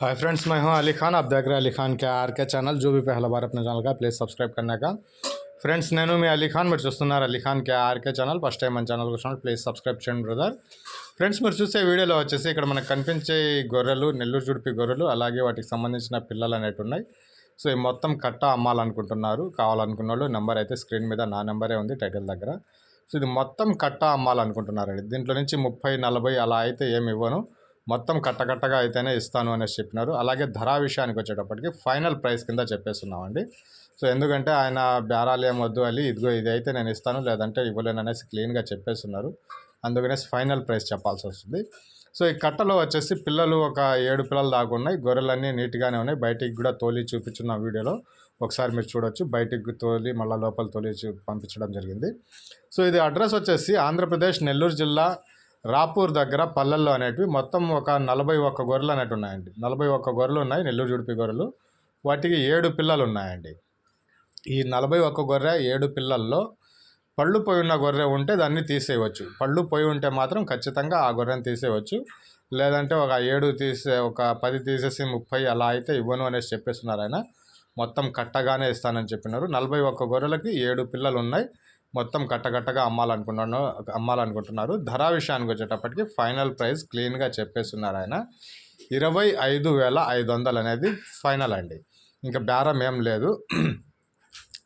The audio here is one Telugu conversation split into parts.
हाय फ्रेंड्स मैं हूं अली खान आप देख रहे हैं अली खान के आर के चैनल जो भी पहला बार अपने ఛానల్ का ప్లీజ్ సబ్స్క్రైబ్ करने का ఫ్రెండ్స్ నేను మీ అలీ ఖాన్ మీరు చూస్తున్నారు Ali Khan K R K channel first time మన ఛానల్ వచ్చినప్పుడు ప్లీజ్ సబ్స్క్రైబ్ చేయండి బ్రదర్ ఫ్రెండ్స్ మీరు చూసే వీడియోలో వచ్చేసి ఇక్కడ మనకు కనిపించే ఈ గొర్రెలు నెల్లూరు జుడిపి గొర్రెలు అలాగే వాటికి సంబంధించిన పిల్లలు అనేవి ఉన్నాయి సో ఈ మొత్తం కట్ట అమ్మాలనుకుంటున్నారు కావాలనుకున్న వాళ్ళు నెంబర్ అయితే స్క్రీన్ మీద నా నెంబరే ఉంది టైటిల్ దగ్గర సో ఇది మొత్తం కట్ట అమ్మాలనుకుంటున్నారండి దీంట్లో నుంచి ముప్పై నలభై అలా అయితే ఏమి ఇవ్వను మొత్తం కట్టకట్టగా అయితేనే ఇస్తాను అనేసి చెప్పినారు. అలాగే ధర విషయానికి వచ్చేటప్పటికి ఫైనల్ ప్రైస్ కింద చెప్పేస్తున్నామండి. సో ఎందుకంటే ఆయన బేరాలు వద్దు అని ఇదిగో ఇది అయితే నేను ఇస్తాను లేదంటే ఇవ్వలేను అనేసి క్లీన్గా చెప్పేస్తున్నారు. అందుకనేసి ఫైనల్ ప్రైస్ చెప్పాల్సి వస్తుంది. సో ఈ కట్టలో వచ్చేసి పిల్లలు ఒక ఏడు పిల్లలు దాకా ఉన్నాయి. గొర్రెలన్నీ నీట్గానే ఉన్నాయి. బయటికి కూడా తోలి చూపించిన వీడియోలో ఒకసారి మీరు చూడొచ్చు. బయటికి తోలి మళ్ళీ లోపల తోలి చూ పంపించడం జరిగింది. సో ఇది అడ్రస్ వచ్చేసి ఆంధ్రప్రదేశ్ నెల్లూరు జిల్లా రాపూర్ దగ్గర పల్లెల్లో అనేటివి మొత్తం ఒక నలభై ఒక్క గొర్రెలు అనేవి ఉన్నాయండి. నలభై ఒక్క గొర్రెలు ఉన్నాయి నెల్లూరు జుడిపి గొర్రెలు. వాటికి ఏడు పిల్లలు ఉన్నాయండి. ఈ నలభై ఒక్క గొర్రె ఏడు పిల్లల్లో పళ్ళు పోయి ఉన్న గొర్రె ఉంటే దాన్ని తీసేయవచ్చు. పళ్ళు పోయి ఉంటే మాత్రం ఖచ్చితంగా ఆ గొర్రెని తీసేయవచ్చు. లేదంటే ఒక ఏడు తీసే ఒక పది తీసేసి ముప్పై అలా అయితే ఇవ్వను అనేసి చెప్పేస్తున్నారు ఆయన. మొత్తం కట్టగానే ఇస్తానని చెప్పినారు. నలభై ఒక్క గొర్రెలకి ఏడు పిల్లలు ఉన్నాయి. మొత్తం కట్టకట్టగా అమ్మాలనుకున్నాను అమ్మాలనుకుంటున్నారు. ధర విషయానికి వచ్చేటప్పటికి ఫైనల్ ప్రైస్ క్లీన్గా చెప్పేస్తున్నారు ఆయన. ఇరవై ఐదు వేల ఐదు వందలు అనేది ఫైనల్ అండి. ఇంకా బేరం ఏం లేదు.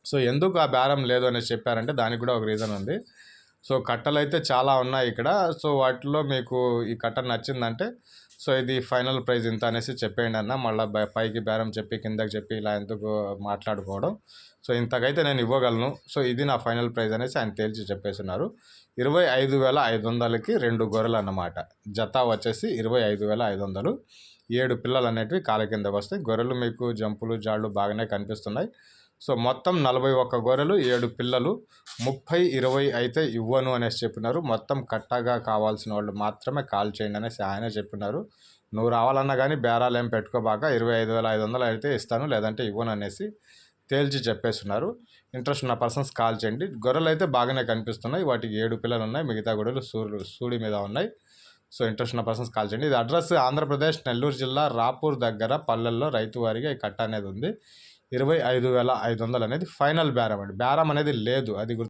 సో ఎందుకు ఆ బేరం లేదు అనేసి చెప్పారంటే దానికి కూడా ఒక రీజన్ ఉంది. సో కట్టలు అయితే చాలా ఉన్నాయి ఇక్కడ. సో వాటిలో మీకు ఈ కట్ట నచ్చిందంటే సో ఇది ఫైనల్ ప్రైస్ ఇంత అనేసి చెప్పేయండి అన్న. మళ్ళీ పైకి బేరం చెప్పి కిందకి చెప్పి ఇలా ఎందుకు మాట్లాడుకోవడం. సో ఇంతకైతే నేను ఇవ్వగలను. సో ఇది నా ఫైనల్ ప్రైస్ అనేసి ఆయన తేల్చి చెప్పేస్తున్నారు. ఇరవై ఐదు వేల ఐదు వందలకి రెండు గొర్రెలు అన్నమాట. జత వచ్చేసి ఇరవై ఐదు వేల ఐదు వందలు. ఏడు పిల్లలు అనేటివి కాల కిందకు వస్తాయి. గొర్రెలు మీకు జంపులు జాళ్ళు బాగానే కనిపిస్తున్నాయి. సో మొత్తం నలభై ఒక్క గొర్రెలు ఏడు పిల్లలు ముప్పై ఇరవై అయితే ఇవ్వను అనేసి చెప్పినారు. మొత్తం కట్టగా కావాల్సిన వాళ్ళు మాత్రమే కాల్ చేయండి అనేసి ఆయనే చెప్పినారు. నువ్వు రావాలన్నా కానీ బేరాలు ఏం పెట్టుకోబాక ఇరవై ఐదు వేల ఐదు వందలు అయితే ఇస్తాను లేదంటే ఇవ్వను అనేసి తేల్చి చెప్పేస్తున్నారు. ఇంట్రెస్ట్ ఉన్న పర్సన్స్ కాల్ చేయండి. గొర్రెలు అయితే బాగానే కనిపిస్తున్నాయి. వాటికి ఏడు పిల్లలు ఉన్నాయి మిగతా గొర్రెలు సూర్యుడు సూడి మీద ఉన్నాయి. సో ఇంట్రెస్ట్ ఉన్న పర్సన్స్ కాల్ చేయండి. ఇది అడ్రస్ ఆంధ్రప్రదేశ్ నెల్లూరు జిల్లా రాపూర్ దగ్గర పల్లెల్లో రైతు వారిగా ఈ కట్ట అనేది ఉంది. ఇరవై ఐదు వేల ఐదు వందలు అనేది ఫైనల్ బేరం అండి. బేరం అనేది లేదు. అది